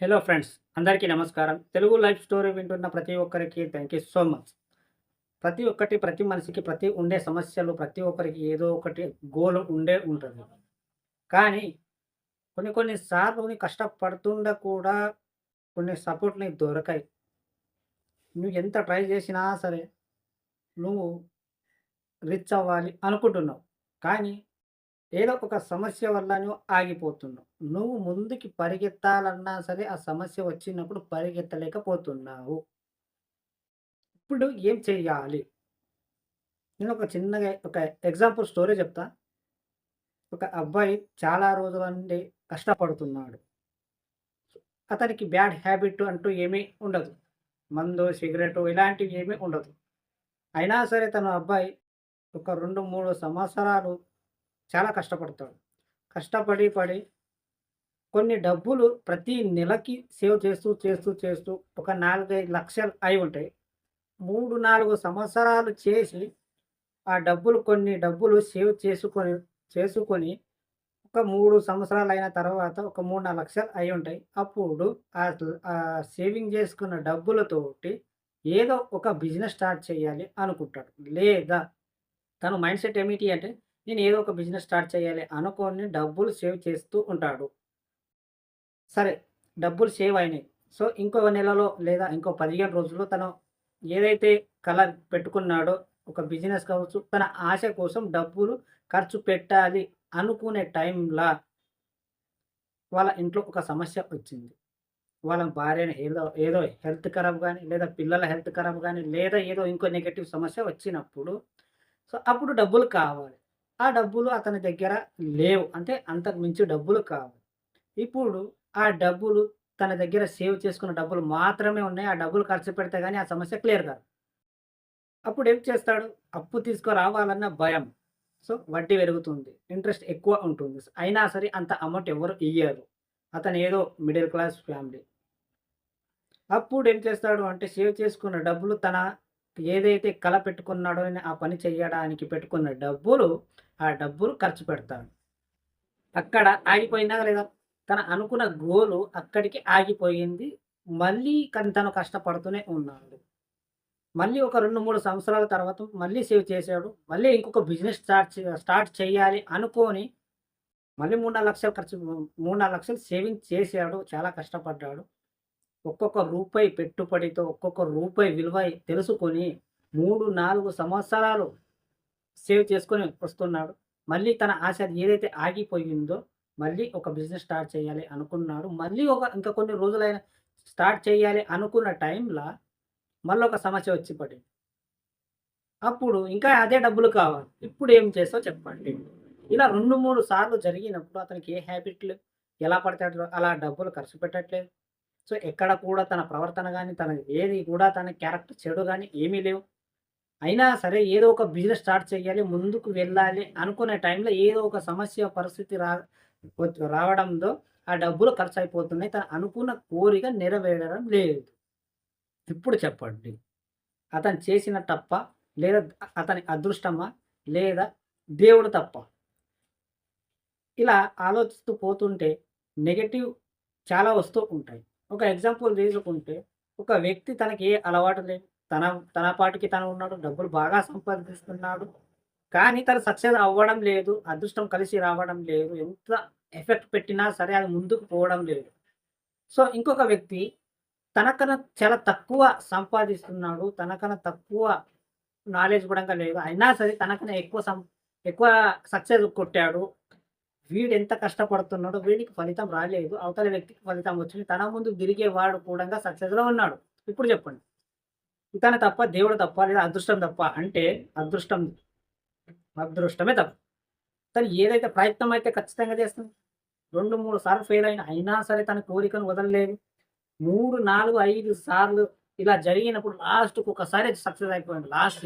Hello friends అందరికీ నమస్కారం. Telugu life story వింటున్న ప్రతి ఒక్కరికి థ్యాంక్ యూ సో మచ్ ప్రతి ఒక్కటి ప్రతి మనిషికి ప్రతి ఉండే సమస్యలు ప్రతి ఒక్కరికి ఏదో ఒకటి గోల్ ఉండే ఉంటుంది. కానీ కొన్ని కొన్ని సార్లు కష్టపడుతుండ కూడా కొన్ని సపోర్ట్ నీకు దొరకాయి. నువ్వు ఎంత ట్రై చేసినా సరే నువ్వు రిచ్ అవ్వాలి అనుకుంటున్నావు. కానీ ఏదో ఒక సమస్య వల్ల నువ్వు ఆగిపోతున్నావు. నువ్వు ముందుకి పరిగెత్తాలన్నా సరే ఆ సమస్య వచ్చినప్పుడు పరిగెత్తలేకపోతున్నావు. ఇప్పుడు ఏం చెయ్యాలి? నేను ఒక చిన్నగా ఒక ఎగ్జాంపుల్ స్టోరీ చెప్తా. ఒక అబ్బాయి చాలా రోజుల నుండి కష్టపడుతున్నాడు. అతనికి బ్యాడ్ హ్యాబిట్ అంటూ ఏమీ ఉండదు. మందు సిగరెట్ ఇలాంటివి ఏమీ ఉండదు. అయినా సరే తన అబ్బాయి ఒక రెండు మూడు సంవత్సరాలు చాలా కష్టపడతాడు. కష్టపడి పడి కొన్ని డబ్బులు ప్రతి నెలకి సేవ్ చేస్తూ చేస్తూ చేస్తూ ఒక నాలుగైదు లక్షలు అయి ఉంటాయి. మూడు నాలుగు సంవత్సరాలు చేసి ఆ డబ్బులు కొన్ని డబ్బులు సేవ్ చేసుకొని చేసుకొని ఒక మూడు సంవత్సరాలు అయిన తర్వాత ఒక మూడు నాలుగు లక్షలు అయి ఉంటాయి. అప్పుడు ఆ ఆ సేవింగ్ చేసుకున్న డబ్బులతోటి ఏదో ఒక బిజినెస్ స్టార్ట్ చేయాలి అనుకుంటాడు. లేదా తన మైండ్ సెట్ ఏమిటి అంటే నేను ఏదో ఒక బిజినెస్ స్టార్ట్ చేయాలి అనుకోని డబ్బులు సేవ్ చేస్తూ ఉంటాడు. సరే డబ్బులు సేవ్ అయినాయి. సో ఇంకో నెలలో లేదా ఇంకో పదిహేను రోజుల్లో తను ఏదైతే కళ పెట్టుకున్నాడో ఒక బిజినెస్ కావచ్చు తన ఆశ కోసం డబ్బులు ఖర్చు పెట్టాలి అనుకునే టైంలో వాళ్ళ ఇంట్లో ఒక సమస్య వచ్చింది. వాళ్ళ భార్యని ఏదో ఏదో హెల్త్ ఖరాబ్ కానీ లేదా పిల్లల హెల్త్ ఖరాబ్ కానీ లేదా ఏదో ఇంకో నెగటివ్ సమస్య వచ్చినప్పుడు సో అప్పుడు డబ్బులు కావాలి. ఆ డబ్బులు అతని దగ్గర లేవు. అంటే అంతకు మించి డబ్బులు కావు. ఇప్పుడు ఆ డబ్బులు తన దగ్గర సేవ్ చేసుకున్న డబ్బులు మాత్రమే ఉన్నాయి. ఆ డబ్బులు ఖర్చు పెడితే కానీ ఆ సమస్య క్లియర్ కాదు. అప్పుడు ఏం చేస్తాడు? అప్పు తీసుకురావాలన్న భయం. సో వడ్డీ పెరుగుతుంది. ఇంట్రెస్ట్ ఎక్కువ ఉంటుంది. అయినా సరే అంత అమౌంట్ ఎవరు ఇయ్యరు. అతను ఏదో మిడిల్ క్లాస్ ఫ్యామిలీ. అప్పుడు ఏం చేస్తాడు అంటే సేవ్ చేసుకున్న డబ్బులు తన ఏదైతే కళ పెట్టుకున్నాడో అని ఆ పని చేయడానికి పెట్టుకున్న డబ్బులు ఆ డబ్బులు ఖర్చు పెడతాడు. అక్కడ ఆగిపోయిందా లేదా? తన అనుకున్న గోలు అక్కడికి ఆగిపోయింది. మళ్ళీ తను కష్టపడుతూనే ఉన్నాడు. మళ్ళీ ఒక రెండు మూడు సంవత్సరాల తర్వాత మళ్ళీ సేవ్ చేశాడు. మళ్ళీ ఇంకొక బిజినెస్ స్టార్ట్ స్టార్ట్ చేయాలి అనుకొని మళ్ళీ మూడు నాలుగు లక్షలు ఖర్చు మూడు నాలుగు లక్షలు సేవింగ్ చేశాడు. చాలా కష్టపడ్డాడు. ఒక్కొక్క రూపాయి పెట్టుబడితో ఒక్కొక్క రూపాయి విలువ తెలుసుకొని మూడు నాలుగు సంవత్సరాలు సేవ్ చేసుకొని వస్తున్నాడు. మళ్ళీ తన ఆశ ఏదైతే ఆగిపోయిందో మళ్ళీ ఒక బిజినెస్ స్టార్ట్ చేయాలి అనుకున్నాడు. మళ్ళీ ఒక ఇంకా కొన్ని రోజులైన స్టార్ట్ చేయాలి అనుకున్న టైంలో మళ్ళీ ఒక సమస్య వచ్చి పడింది. అప్పుడు ఇంకా అదే డబ్బులు కావాలి. ఇప్పుడు ఏం చేస్తావు చెప్పండి. ఇలా రెండు మూడు సార్లు జరిగినప్పుడు అతనికి ఏ హ్యాబిట్లు ఎలా పడతాడో అలా డబ్బులు ఖర్చు పెట్టట్లేదు. సో ఎక్కడ కూడా తన ప్రవర్తన కానీ తన ఏది కూడా తన క్యారెక్టర్ చెడు కానీ ఏమీ లేవు. అయినా సరే ఏదో ఒక బిజినెస్ స్టార్ట్ చేయాలి ముందుకు వెళ్ళాలి అనుకునే టైంలో ఏదో ఒక సమస్య పరిస్థితి రా రావడంతో ఆ డబ్బులు ఖర్చు అయిపోతున్నాయి తను అనుకున్న కోరిక నెరవేరడం లేదు. ఇప్పుడు చెప్పండి. అతను చేసిన తప్ప లేదా అతని అదృష్టమా లేదా దేవుడు తప్ప? ఇలా ఆలోచిస్తూ పోతుంటే నెగటివ్ చాలా వస్తూ ఉంటాయి. ఒక ఎగ్జాంపుల్ తీసుకుంటే ఒక వ్యక్తి తనకి ఏ అలవాటు లేదు. తన తన పాటికి తను ఉన్నాడు డబ్బులు బాగా సంపాదిస్తున్నాడు. కానీ తను సక్సెస్ అవ్వడం లేదు అదృష్టం కలిసి రావడం లేదు ఎంత ఎఫెక్ట్ పెట్టినా సరే అది ముందుకు పోవడం లేదు. సో ఇంకొక వ్యక్తి తనకన్నా చాలా తక్కువ సంపాదిస్తున్నాడు తనకన్నా తక్కువ నాలెడ్జ్ కూడా లేదు. అయినా సరే తనకన్నా ఎక్కువ సం ఎక్కువ సక్సెస్ కొట్టాడు. వీడు ఎంత కష్టపడుతున్నాడో వీడికి ఫలితం రాలేదు. అవతల వ్యక్తికి ఫలితం వచ్చింది. తన ముందు తిరిగేవాడు కూడా సక్సెస్లో ఉన్నాడు. ఇప్పుడు చెప్పండి. ఇతను తప్ప దేవుడు తప్ప లేదా అదృష్టం తప్ప అంటే అదృష్టం అదృష్టమే తప్ప. తను ఏదైతే ప్రయత్నం అయితే ఖచ్చితంగా చేస్తుంది. రెండు మూడు సార్లు ఫెయిల్ అయిన అయినా సరే తన కోరికను వదలలేదు. మూడు నాలుగు ఐదు సార్లు ఇలా జరిగినప్పుడు లాస్ట్కి ఒకసారి సక్సెస్ అయిపోయింది లాస్ట్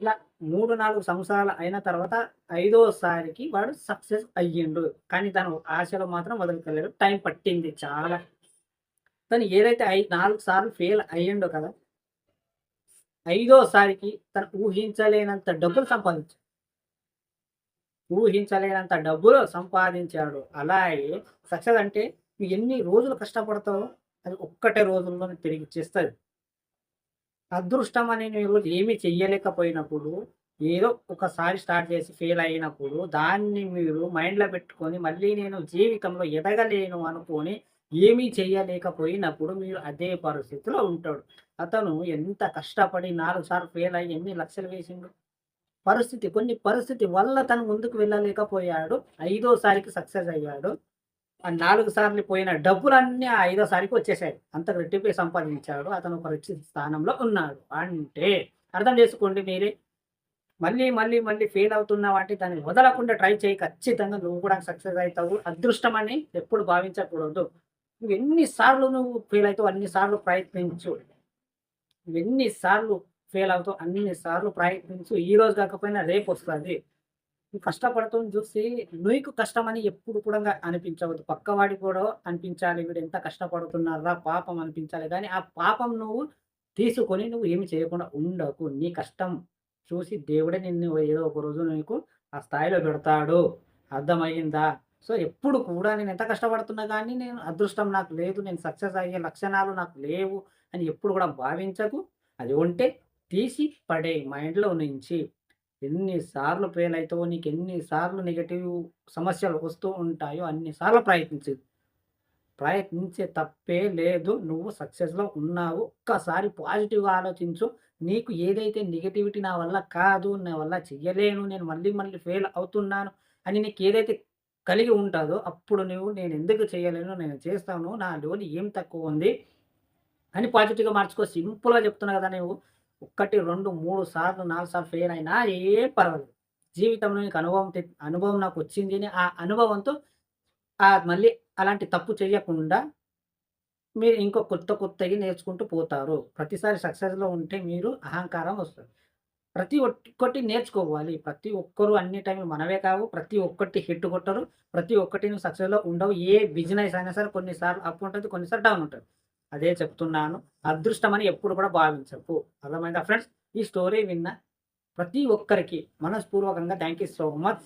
ఇలా మూడు నాలుగు సంవత్సరాలు అయిన తర్వాత ఐదోసారికి వాడు సక్సెస్ అయ్యిండు. కానీ తను ఆశలో మాత్రం వదులుకోలేదు. టైం పట్టింది చాలా. తను ఏదైతే ఐదు నాలుగు సార్లు ఫెయిల్ అయ్యిండో కదా ఐదోసారికి తను ఊహించలేనంత డబ్బులు సంపాదించాడు. ఊహించలేనంత డబ్బులు సంపాదించాడు. అలాగే సక్సెస్ అంటే నువ్వు ఎన్ని రోజులు కష్టపడతావో అది ఒక్కటే రోజుల్లోనే తిరిగి ఇచ్చేస్తుంది. అదృష్టం అని మీరు ఏమీ చెయ్యలేకపోయినప్పుడు ఏదో ఒకసారి స్టార్ట్ చేసి ఫెయిల్ అయినప్పుడు దాన్ని మీరు మైండ్లో పెట్టుకొని మళ్ళీ నేను జీవితంలో ఎదగలేను అనుకొని ఏమీ చేయలేకపోయినప్పుడు మీరు అదే పరిస్థితిలో ఉంటాడు. అతను ఎంత కష్టపడి నాలుగు సార్లు ఫెయిల్ అయ్యి ఎన్ని లక్షలు వేసిండు? పరిస్థితి కొన్ని పరిస్థితి వల్ల తను ముందుకు వెళ్ళలేకపోయాడు. ఐదోసారికి సక్సెస్ అయ్యాడు. ఆ నాలుగు సార్లు పోయిన డబ్బులన్నీ ఆ ఐదోసారికి వచ్చేసాయి. అంత రెట్టిపోయి సంపాదించాడు. అతను ఒక రక్షిత స్థానంలో ఉన్నాడు. అంటే అర్థం చేసుకోండి మీరే. మళ్ళీ మళ్ళీ మళ్ళీ ఫెయిల్ అవుతున్నావు అంటే దాన్ని వదలకుండా ట్రై చేయి. ఖచ్చితంగా నువ్వు కూడా సక్సెస్ అవుతావు. అదృష్టం అని ఎప్పుడు భావించకూడదు. నువ్వు ఎన్నిసార్లు నువ్వు ఫెయిల్ అవుతావు అన్నిసార్లు ప్రయత్నించు. నువ్వు ఎన్నిసార్లు ఫెయిల్ అవుతావు అన్నిసార్లు ప్రయత్నించు. ఈ రోజు కాకపోయినా రేపు వస్తుంది. నువ్వు కష్టపడుతుంది చూసి నీకు కష్టమని ఎప్పుడు కూడా అనిపించవద్దు. పక్కవాడి కూడా అనిపించాలి. వీడు ఎంత కష్టపడుతున్నారా పాపం అనిపించాలి. కానీ ఆ పాపం నువ్వు తీసుకొని నువ్వు ఏమి చేయకుండా ఉండకు. నీ కష్టం చూసి దేవుడే నిన్ను ఏదో ఒక రోజు నీకు ఆ స్థాయిలో పెడతాడు. అర్థమయ్యిందా? సో ఎప్పుడు కూడా నేను ఎంత కష్టపడుతున్నా కానీ నేను అదృష్టం నాకు లేదు నేను సక్సెస్ అయ్యే లక్షణాలు నాకు లేవు అని ఎప్పుడు కూడా భావించకు. అది ఉంటే తీసి పడే మైండ్లో నుంచి ఎన్నిసార్లు ఫెయిల్ అవుతావో నీకు ఎన్నిసార్లు నెగటివ్ సమస్యలు వస్తూ ఉంటాయో అన్నిసార్లు ప్రయత్నించు. ప్రయత్నించే తప్పే లేదు. నువ్వు సక్సెస్లో ఉన్నావు. ఒక్కసారి పాజిటివ్గా ఆలోచించు. నీకు ఏదైతే నెగటివిటీ నా వల్ల కాదు నా వల్ల చెయ్యలేను నేను మళ్ళీ మళ్ళీ ఫెయిల్ అవుతున్నాను అని నీకు ఏదైతే కలిగి ఉంటుందో అప్పుడు నువ్వు నేను ఎందుకు చేయలేను నేను చేస్తాను నా లోని ఏం తక్కువ ఉంది అని పాజిటివ్గా మార్చుకో. సింపుల్గా చెప్తున్నా కదా నువ్వు ఒకటి రెండు మూడు సార్లు నాలుగు సార్లు ఫెయిల్ అయినా ఏ పర్వాలేదు. జీవితంలో నీకు అనుభవం తె- అనుభవం నాకు వచ్చింది అని ఆ అనుభవంతో ఆ మళ్ళీ అలాంటి తప్పు చేయకుండా మీరు ఇంకో కొత్త కొత్తవి నేర్చుకుంటూ పోతారు. ప్రతిసారి సక్సెస్లో ఉంటే మీరు అహంకారం వస్తుంది. ప్రతి ఒక్కటి నేర్చుకోవాలి. ప్రతి ఒక్కరు అన్ని టైంలు మనవే కావు. ప్రతి ఒక్కటి హిట్ కొట్టరు. ప్రతి ఒక్కటి నువ్వు సక్సెస్లో ఉండవు. ఏ బిజినెస్ అయినా సరే కొన్నిసార్లు అప్ ఉంటుంది కొన్నిసార్లు డౌన్ ఉంటుంది. అదే చెప్తున్నాను. అదృష్టం అని ఎప్పుడు కూడా భావించకు. అర్థమైందా ఫ్రెండ్స్? ఈ స్టోరీ విన్న ప్రతి ఒక్కరికి మనస్పూర్వకంగా థ్యాంక్ యూ సో మచ్.